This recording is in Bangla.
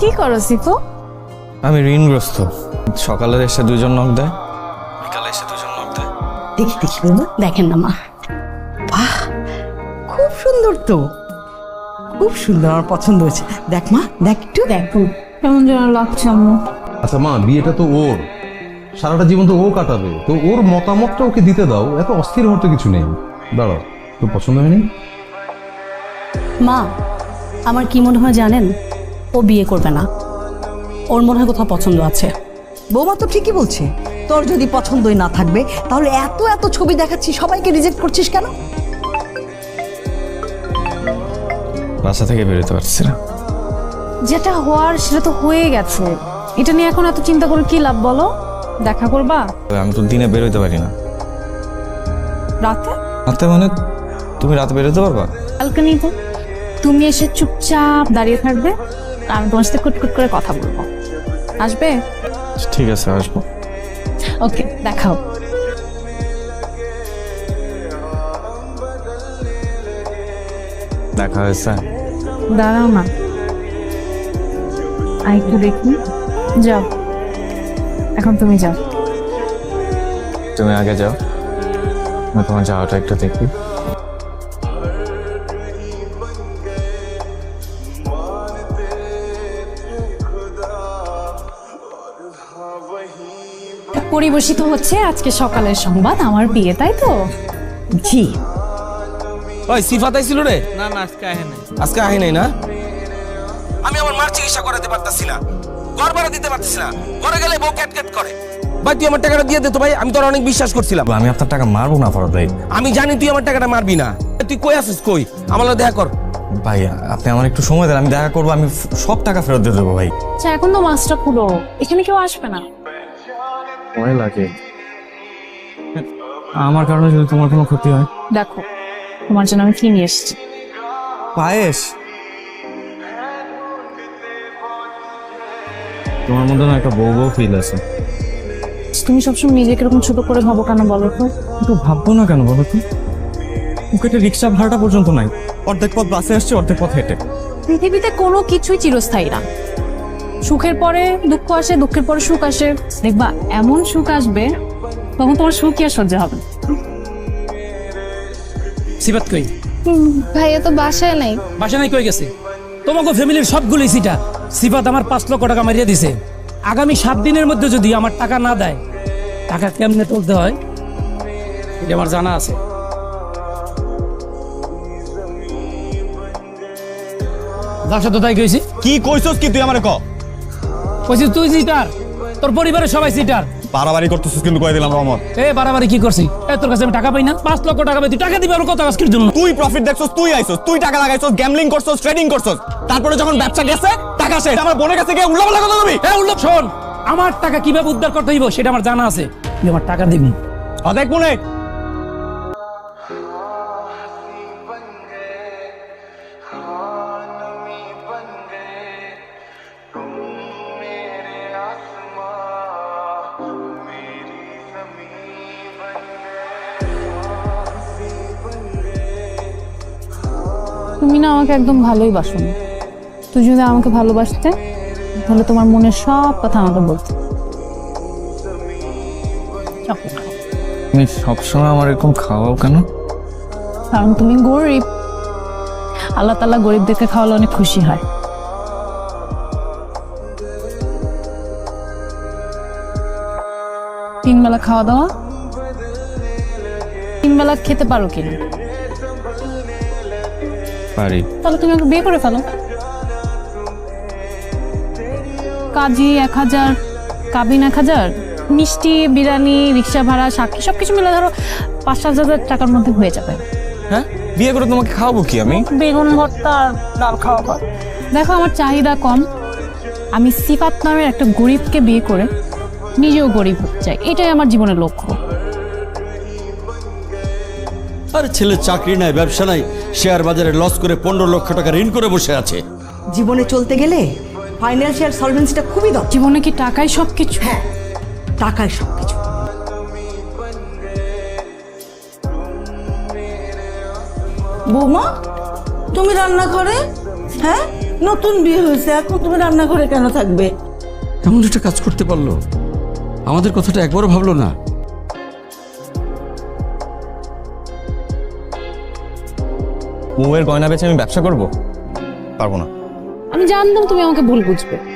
কি করো সিফু? আমি ঋণগ্রস্ত। সকালে এসে দুজন নখ দেয়। বিকালে এসে দুজন নখ দেয়। দেখি দেখি বৌমা দেখেন না মা। বাহ! খুব সুন্দর তো। খুব সুন্দর আমার পছন্দ হয়েছে। দেখ মা দেখ একটু। দেখুন কেমন যেন লাগছে আম্মু আচ্ছা মা বিয়েটা তো ওর। সারাটা জীবন তো ও কাটাবে। তো ওর মতামতটা ওকে দিতে দাও। এত অস্থির হওয়ার তো কিছু নেই। দাঁড়াও তোর পছন্দ হয়নি? মা আমার কি মনে হয় জানেন? ও বিয়ে করবে না। ওর মনে হয় কোথাও পছন্দ আছে। বৌমা তো ঠিকই বলছে তোর যদি পছন্দই না থাকবে তাহলে এত এত ছবি দেখাচ্ছি সবাইকে রিজেক্ট করছিস কেন? বাসা থেকে বেরোতে পারছি না। যেটা হওয়ার সেটা তো হয়ে গেছে। এটা নিয়ে এখন এত চিন্তা করে কি লাভ বলো? দেখা করবা? আমি তো দিনে বেরোতে পারি না। রাতে? রাতে মানে তুমি রাতে বেরোতে পারবা? ব্যালকনি তো। তুমি এসে চুপচাপ দাঁড়িয়ে থাকবে। আমি তোমার সাথে কুটকুট করে কথা বলব। আসবে? ঠিক আছে আসব। ওকে দেখাও। দেখা হয়েছে? দাঁড়াও না। আর একটু দেখি। যাও। এখন তুমি যাও। তুমি আগে যাও। আমি তোমার যাওয়াটা একটু দেখি। পরিবেশিত হচ্ছে আজকে সকালের সংবাদ আমার বিয়ে তাই তো? জি। ওই সিফাত আইছিল রে? না না আজকে আহে নাই। আজকে আহি নাই না? আমি আমার মার চিকিৎসা করাতে পারতাছি না। ঘর ভাড়া দিতে পারতেছি না। ঘরে গেলে বউ ক্যাট ক্যাট করে। ভাই তুই আমার টাকাটা দিয়ে দে তো ভাই আমি তোর অনেক বিশ্বাস করছিলাম। আমি আপনার টাকা মারবো না ফরদ ভাই। আমি জানি তুই আমার টাকাটা মারবি না। তুই কই আছিস কই? আমার দেখা কর। ভাই আপনি আমার একটু সময় দেন আমি দেখা করব আমি সব টাকা ফেরত দিয়ে দেবো ভাই। আচ্ছা এখন তো মাছটা খুলো। এখানে কেউ আসবে না? ভয় লাগে। আমার কারণে যদি তোমার কোনো ক্ষতি হয়। দেখো তোমার জন্য আমি কি নিয়ে এসেছি। পায়েস? তোমার মধ্যে না একটা বউ বউ ফিল আছে। তুমি সবসময় নিজেকে এরকম ছোট করে ভাবো কেন বলো তো? একটু ভাববো না কেন বলো তো? পকেটে রিক্সা ভাড়াটা পর্যন্ত নাই। অর্ধেক পথ বাসে আসছে অর্ধেক পথ হেঁটে। পৃথিবীতে কোনো কিছুই চিরস্থায়ী না। সুখের পরে দুঃখ আসে দুঃখের পরে সুখ আসে। দেখবা এমন সুখ আসবে তখন তোমার সুখই আর সহ্য হবে? সিবাত কই? ভাইয়া তো বাসায় নাই। বাসা নাই কই গেছে? তোমাকে ফ্যামিলির সবগুলোই সিটা। সিফাত আমার পাঁচ লক্ষ টাকা মারিয়ে দিছে। আগামী সাত দিনের মধ্যে যদি আমার টাকা না দেয় টাকা কেমনে তুলতে হয়? এটা আমার জানা আছে। যার সাথে তাই কইছি? কি কইছস কি তুই আমারে ক? কইছি তুই সিটার তোর পরিবারের সবাই সিটার বাড়াবাড়ি করতেছিস কিন্তু কয়ে দিলাম রহমত। এ বাড়াবাড়ি কি করছি? এ তোর কাছে আমি টাকা পাই না। পাঁচ লক্ষ টাকা পাই তুই টাকা দিবি আর কত? আজকের জন্য। তুই প্রফিট দেখছস তুই আইছস তুই টাকা লাগাইছস গ্যামলিং করছস ট্রেডিং করছস। তারপরে যখন ব্যবসা গেছে টাকা শেষ। আমার বোনের কাছে গিয়ে উল্লাপাল্লা কথা বলবি? এ উল্লোক শোন। আমার টাকা কীভাবে উদ্ধার করতে হইব সেটা আমার জানা আছে। তুই আমার টাকা দিবি। অদেখ মনে তুমি না আমাকে একদম ভালোই বাসো না তুই যদি আমাকে ভালোবাসতে তাহলে তোমার মনের সব কথা আমাকে বলতে। তুমি সবসময় আমার এরকম খাওয়াও কেন? কারণ তুমি গরিব। আল্লাহ তাল্লাহ গরিবদেরকে খাওয়ালে অনেক খুশি হয়। তিন বেলা খাওয়া দাওয়া? তিন বেলা খেতে পারো কিনা? পারি। তাহলে তুমি আমাকে বিয়ে করে ফেলো। কাজী এক হাজার কাবিন এক হাজার মিষ্টি বিরিয়ানি রিক্সা ভাড়া সাক্ষী সবকিছু মিলে ধরো পাঁচ সাত হাজার টাকার মধ্যে হয়ে যাবে। হ্যাঁ? বিয়ে করে তোমাকে খাওয়াবো কি আমি? বেগুন ভর্তা আর ডাল খাওয়া পর দেখো আমার চাহিদা কম। আমি সিফাত নামের একটা গরিবকে বিয়ে করে নিজেও গরিব হতে চাই। এটাই আমার জীবনের লক্ষ্য। আরে ছেলে চাকরি নাই ব্যবসা নাই। শেয়ার বাজারে লস করে পনেরো লক্ষ টাকা ঋণ করে বসে আছে। জীবনে চলতে গেলে ফাইন্যান্সিয়াল সলভেন্সিটা খুবই দরকার। জীবনে কি টাকাই সব কিছু হ্যাঁ টাকায় সব কিছু বৌমা তুমি রান্না করে হ্যাঁ? নতুন বিয়ে হয়েছে এখন তুমি রান্না করে কেন থাকবে? এমন একটা কাজ করতে পারল। আমাদের কথাটা একবারও ভাবলো না। বউয়ের গয়না বেচে আমি ব্যবসা করব? পারব না। আমি জানতাম তুমি আমাকে ভুল বুঝবে।